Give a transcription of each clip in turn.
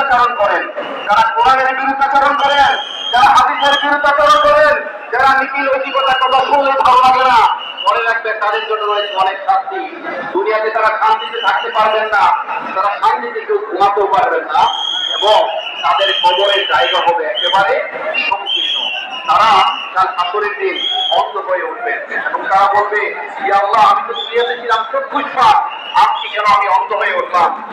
বিরুদ্ধাচরণ করেন। যারা কোরআনের বিরুদ্ধাচরণ করেন, যারা হাদিসের বিরুদ্ধাচরণ করেন, যারা নীতি নৈতিকতার কথা শুনলে ভালো লাগে না। মনে রাখবে তাদের জন্য রয়েছে অনেক শাস্তি। দুনিয়াতে তারা শান্তিতে থাকতে পারবেন না। তারা শান্তিতে কেউ ঘুমাতেও পারবেন না। এবং তাদের কবরের জায়গা হবে একেবারে সংকীর্ণ। তারা তার আসরের দিন অন্ধ হয়ে উঠবেন। এবং তারা বলবে, ইয়া আল্লাহ, আমি তো শুয়েতে ছিলাম চক্ষুষ আপনি কেন আমি অন্ধ হয়ে উঠলাম?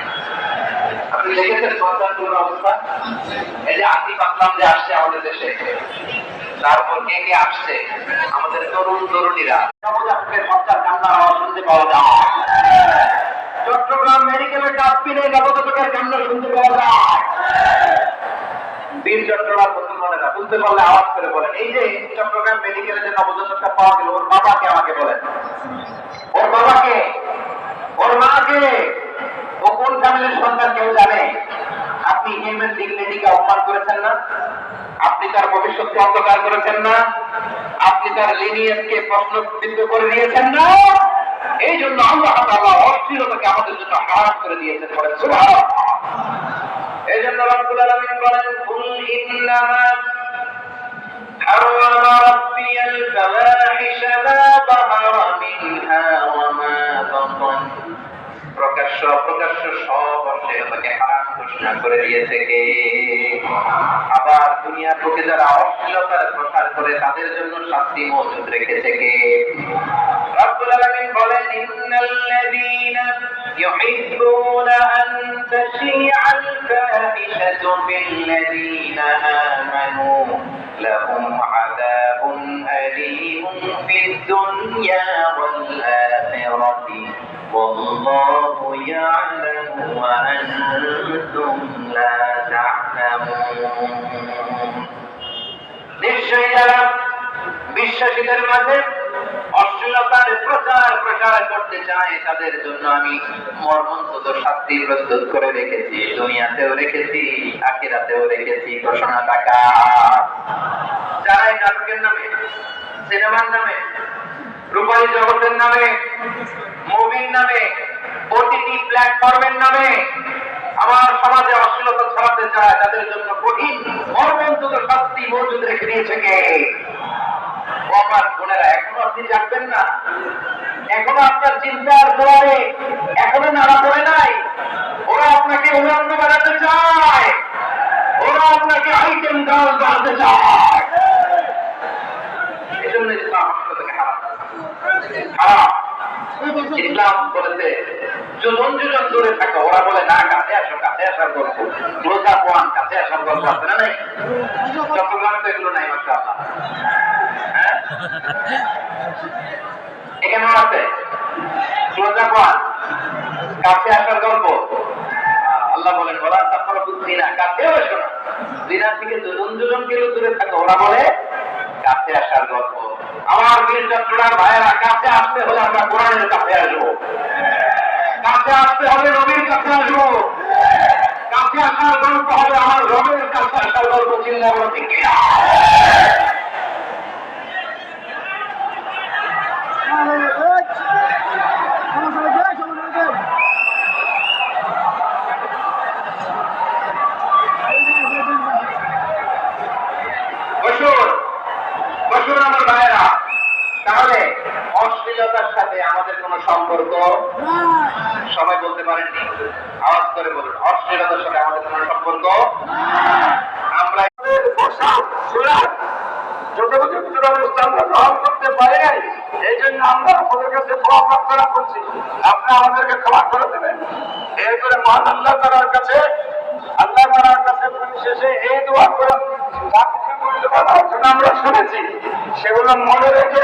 চট্টগ্রাম মেডিকেলের ডাস্টবিনে নবজাতকের কান্না শুনতে পাওয়া যায়। বীর চট্টগ্রাম মুসলমানেরা বুঝতে পারলে আওয়াজ করে বলেন এই যে চট্টগ্রাম মেডিকেলে যে নবজাতকটা পাওয়া গেল, ওর বাবাকে আমাকে বলেন ওর বাবাকে ওর মাকে আদমের সন্তান কেউ জানে? আপনি হিউম্যান ডিগনিটিকে অপমান করেছেন না? আপনি তার ভবিষ্যৎকে অন্ধকার করেছেন না? আপনি তার লিনিয়েজকে প্রশ্নবিদ্ধ করে দিয়েছেন না? এই জন্য আল্লাহ তাআলা অস্থিরতাকে আমাদের জন্য হারাম করে দিয়েছেন বলেন। সুবহানাল্লাহ। এই জন্য রব্বুল আলামিন বলেন, কুল ইন্নামা হারামা রাব্বিয়াল ফাওয়া ঘোষণা করে দিয়েছে কে আবার দুনিয়ার লোকে যারা অশ্লীলতার প্রসার করে, তাদের জন্য শাস্তি মজুদ রেখেছে কে? রব্বুল আলামিন বলেন, ইন্নাল্লাযীনা ইউহিব্বুনা আন তাশিআল ফাহিশাতু বিল্লাযীনা আমানু লাহুম আযাবুন আলীমুন ফিদ দুনিয়া ওয়াল আখিরাতি والله يعلم وأنتم لا تعلمون নিশ্চয়ই যারা বিশ্বাসীদের মাঝে অশ্লীলতার প্রচার প্রচার করতে চায় তাদের জন্য আমি মর্মন্তদ শাস্তি প্রস্তুত করে রেখেছি দুনিয়াতেও রেখেছি আখিরাতেও রেখেছি ঘোষণা টাকা যারা এই নাটকের নামে সিনেমার নামে রূপালী জগতের নামে মুভির নামে ওটিটি প্ল্যাটফর্মের নামে আমার সমাজে অশ্লীলতা ছড়াতে চায়, তাদের জন্য কঠিন মর্মন্তদ শাস্তি মজুদ রেখে দিয়েছে কে? আমার বোনেরা, এখনও আপনি জানবেন না? এখনও আপনার চিন্তার দোয়ারে এখনও নাড়া পড়ে নাই। ওরা আপনাকে উলঙ্গ বানাতে চায়। ওরা আপনাকে আইটেম গাল বানাতে চায়। এই জন্য ইসলাম হারাম ইসলাম বলেছে যুজন যুজন ওরা বলে, না, কাছে আসো, কাছে আসার গল্প। কাছে আসার গল্প আছে না নাই? চট্টগ্রামে তো এগুলো নাই মাসা হ্যাঁ? এখানেও আছে? কাছে আসার গল্প? আল্লাহ বলেন ওরা তারপরে বুঝছি না কাছেও না। দিনার থেকে দুজন দুজন কিলো দূরে থাকো। ওরা বলে, কাছে আসার গল্প। আমার চট্টগ্রাম ভাইয়েরা কাছে আসতে হলে আমরা কোরআনের কাছে আসব। কাছে আসতে হবে নবীর কাছে আসব। কাছে আসার গল্প হবে আমার রবের কাছে আসার গল্প চিন্তা করো ঠিক কিনা? আমার ভাইয়েরা। তাহলে অশ্লীলতার সাথে আমাদের কোনো সম্পর্ক? সবাই বলতে পারেননি আওয়াজ করে বলুন অশ্লীলতার সাথে আমাদের কোনো সম্পর্ক? আমরা যথোপযুক্ত ব্যবস্থা আমরা গ্রহণ করতে পারি নাই। এই জন্য আমরা আপনাদের কাছে ক্ষমা প্রার্থনা করছি আপনি আমাদেরকে ক্ষমা করে দেবেন। এরপরে মহান আল্লাহ তালার কাছে আল্লাহ তালার কাছে শেষে এই দোয়া করে যা কিছু আমরা শুনেছি। সেগুলো মনে রেখে